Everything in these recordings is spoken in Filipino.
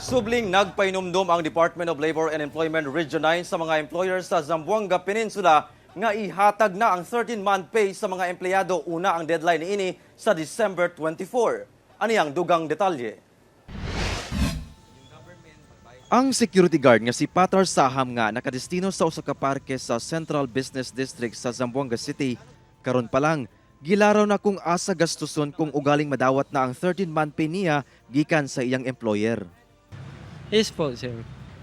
Subling nagpainumdum ang Department of Labor and Employment Region 9 sa mga employers sa Zamboanga Peninsula nga ihatag na ang 13-month pay sa mga empleyado una ang deadline ini sa December 24. Ani ang dugang detalye? Ang security guard nga si Patar Saham nga nakadestino sa usa parke sa Central Business District sa Zamboanga City karon pa lang gilaraw na kung asa gastuson kung ugaling madawat na ang 13-month pay niya gikan sa iyang employer. Yes po, sir.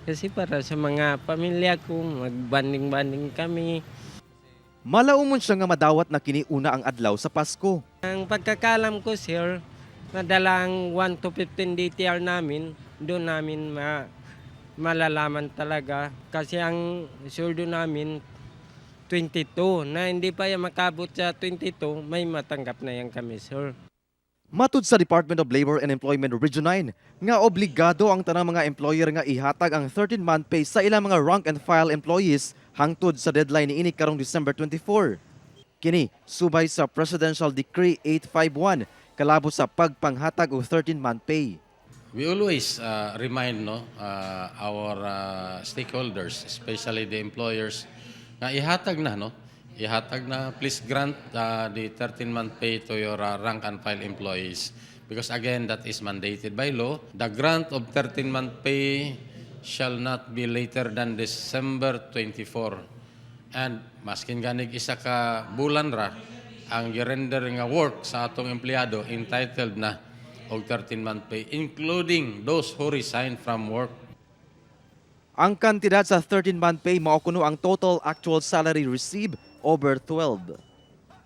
Kasi para sa mga pamilya ko, magbanding-banding kami. Malaumon siya nga madawat na kini una ang adlaw sa Pasko. Ang pagkakalam ko, sir, madalang 1 to 15 DTR namin, doon namin ma malalaman talaga. Kasi ang surdo namin, 22. Na hindi pa yan makabot sa 22, may matanggap na yan kami, sir. Matud sa Department of Labor and Employment Region 9 nga obligado ang tanang mga employer nga ihatag ang 13-month pay sa ilang mga rank and file employees hangtod sa deadline niini karong December 24. Kini subay sa Presidential Decree 851 kalabo sa pagpanghatag og 13-month pay. We always uh, remind no uh, our uh, stakeholders, especially the employers, nga ihatag na no, ihatag na please grant uh, the 13-month pay to your uh, rank and file employees because again that is mandated by law. The grant of 13-month pay shall not be later than December 24. And maskin ganig isa ka bulan ra ang render nga work sa atong empleyado entitled na og 13-month pay, including those who resign from work. Ang kantidad sa 13-month pay mao kuno ang total actual salary received over 12.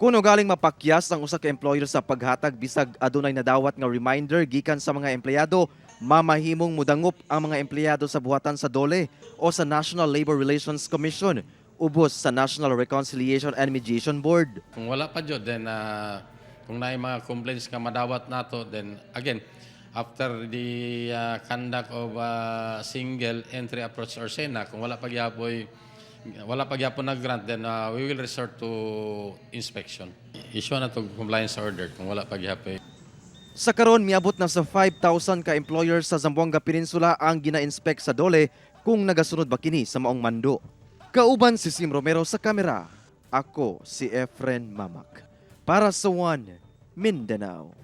Kuno galing mapakyas ang usa ka employer sa paghatag bisag adunay nadawat nga reminder gikan sa mga empleyado, mamahimong mudangup ang mga empleyado sa buhatan sa DOLE o sa National Labor Relations Commission ubos sa National Reconciliation and Mediation Board. Kung wala pa jud then uh, kung naay mga complaints nga madawat nato then again after the uh, conduct of uh, single entry approach or SENA kung wala pa gyapoy wala pa gyapon na grant then uh, we will resort to inspection. Issue na to compliance order kung wala pa gyapoy. Sa karon miabot na sa 5,000 ka employers sa Zamboanga Peninsula ang gina-inspect sa DOLE kung nagasunod ba kini sa maong mando. Kauban si Sim Romero sa kamera. Ako si Efren Mamak. Para sa One Mindanao.